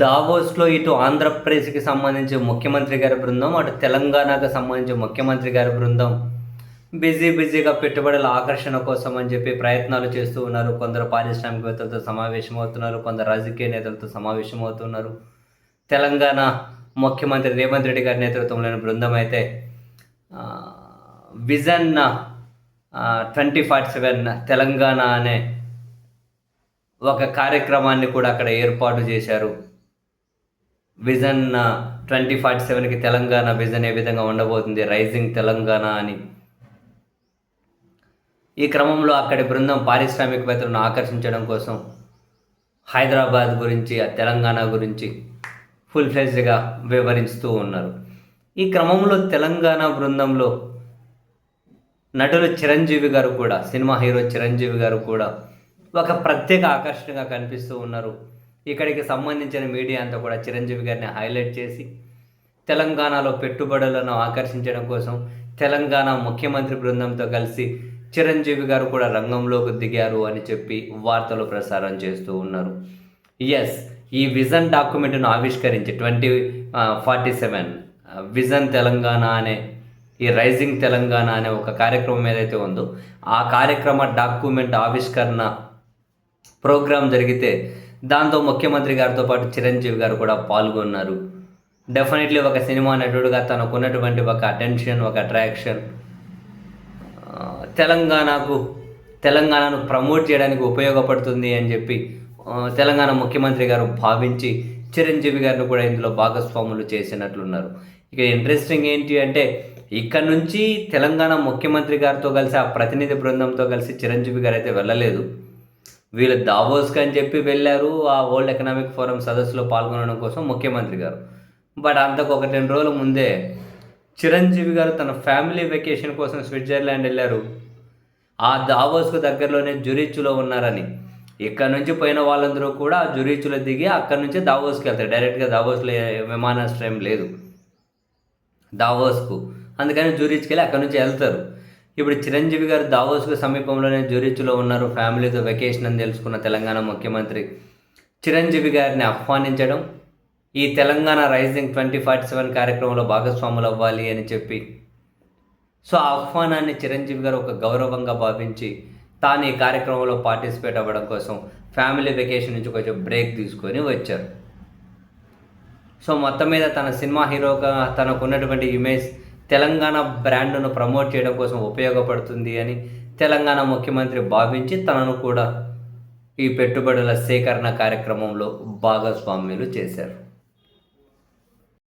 దావోస్లో ఇటు ఆంధ్రప్రదేశ్కి సంబంధించి ముఖ్యమంత్రి గారి బృందం అటు తెలంగాణకు సంబంధించి ముఖ్యమంత్రి గారి బృందం. బిజీ బిజీగా పెట్టుబడుల ఆకర్షణ కోసం అని చెప్పి ప్రయత్నాలు చేస్తూ ఉన్నారు. కొందరు పారిశ్రామికవేత్తలతో సమావేశం అవుతున్నారు కొందరు రాజకీయ నేతలతో సమావేశం అవుతున్నారు తెలంగాణ ముఖ్యమంత్రి రేవంత్ రెడ్డి గారి నేతృత్వంలోని బృందం అయితే vision twenty forty seven Telangana అనే ఒక కార్యక్రమాన్ని కూడా అక్కడ ఏర్పాటు చేశారు. విజన్ ట్వంటీ ఫార్టీ సెవెన్కి తెలంగాణ విజన్ ఏ విధంగా ఉండబోతుంది రైజింగ్ తెలంగాణ అని. ఈ క్రమంలో అక్కడి బృందం పారిశ్రామికవేత్తలను ఆకర్షించడం కోసం హైదరాబాద్ గురించి ఆ తెలంగాణ గురించి ఫుల్ ఫ్లెజ్గా వివరిస్తూ ఉన్నారు. ఈ క్రమంలో తెలంగాణ బృందంలో నటులు చిరంజీవి గారు కూడా సినిమా హీరో చిరంజీవి గారు కూడా ఒక ప్రత్యేక ఆకర్షణగా కనిపిస్తూ ఉన్నారు. ఇక్కడికి సంబంధించిన మీడియా అంతా కూడా చిరంజీవి గారిని హైలైట్ చేసి తెలంగాణలో పెట్టుబడులను ఆకర్షించడం కోసం తెలంగాణ ముఖ్యమంత్రి బృందంతో కలిసి చిరంజీవి గారు కూడా రంగంలోకి దిగారు అని చెప్పి వార్తలు ప్రసారం చేస్తూ ఉన్నారు. ఎస్ ఈ విజన్ డాక్యుమెంట్ను ఆవిష్కరించి twenty forty seven vision Telangana అనే ఈ రైజింగ్ తెలంగాణ అనే ఒక కార్యక్రమం ఏదైతే ఉందో ఆ కార్యక్రమ డాక్యుమెంట్ ఆవిష్కరణ ప్రోగ్రాం జరిగితే దాంతో ముఖ్యమంత్రి గారితో పాటు చిరంజీవి గారు కూడా పాల్గొన్నారు. డెఫినెట్లీ ఒక సినిమా నటుడుగా తనకున్నటువంటి ఒక అటెన్షన్ ఒక అట్రాక్షన్ తెలంగాణకు తెలంగాణను ప్రమోట్ చేయడానికి ఉపయోగపడుతుంది అని చెప్పి తెలంగాణ ముఖ్యమంత్రి గారు భావించి చిరంజీవి గారిని కూడా ఇందులో భాగస్వాములు చేసినట్లున్నారు. ఇక ఇంట్రెస్టింగ్ ఏంటి అంటే ఇక్కడ నుంచి తెలంగాణ ముఖ్యమంత్రి గారితో కలిసి ఆ ప్రతినిధి బృందంతో కలిసి చిరంజీవి గారు అయితే వెళ్ళలేదు. వీళ్ళు దావోస్కి అని చెప్పి వెళ్ళారు ఆ వరల్డ్ ఎకనామిక్ ఫోరం సదస్సులో పాల్గొనడం కోసం ముఖ్యమంత్రి గారు. బట్ అంతకు ఒక రెండు రోజుల ముందే చిరంజీవి గారు తన ఫ్యామిలీ వెకేషన్ కోసం స్విట్జర్లాండ్ వెళ్ళారు. ఆ దావోస్కు దగ్గరలోనే జురిచ్లో ఉన్నారని. ఇక్కడ నుంచి పోయిన వాళ్ళందరూ కూడా ఆ జురిచ్లో దిగి అక్కడ నుంచి దావోస్కి వెళ్తారు. డైరెక్ట్గా దావోస్లో విమానాశ్రయం లేదు. దావోస్కు. అందుకని జూరిచ్కి వెళ్ళి అక్కడ నుంచి వెళ్తారు. ఇప్పుడు చిరంజీవి గారు దావోస్కు సమీపంలోనే జూరిచ్లో ఉన్నారు. ఫ్యామిలీతో వెకేషన్ అని తెలుసుకున్న తెలంగాణ ముఖ్యమంత్రి చిరంజీవి గారిని ఆహ్వానించడం ఈ Telangana rising twenty forty seven కార్యక్రమంలో భాగస్వాములు అవ్వాలి అని చెప్పి. సో ఆ ఆహ్వానాన్ని చిరంజీవి గారు ఒక గౌరవంగా భావించి తాను ఈ కార్యక్రమంలో పార్టిసిపేట్ అవ్వడం కోసం ఫ్యామిలీ వెకేషన్ నుంచి కొంచెం బ్రేక్ తీసుకొని వచ్చారు. సో మొత్తం మీద తన సినిమా హీరోగా తనకు ఉన్నటువంటి ఇమేజ్ తెలంగాణ బ్రాండ్ను ప్రమోట్ చేయడం కోసం ఉపయోగపడుతుంది అని తెలంగాణ ముఖ్యమంత్రి భావించి తనను కూడా ఈ పెట్టుబడుల సేకరణ కార్యక్రమంలో భాగస్వామ్యులు చేశారు.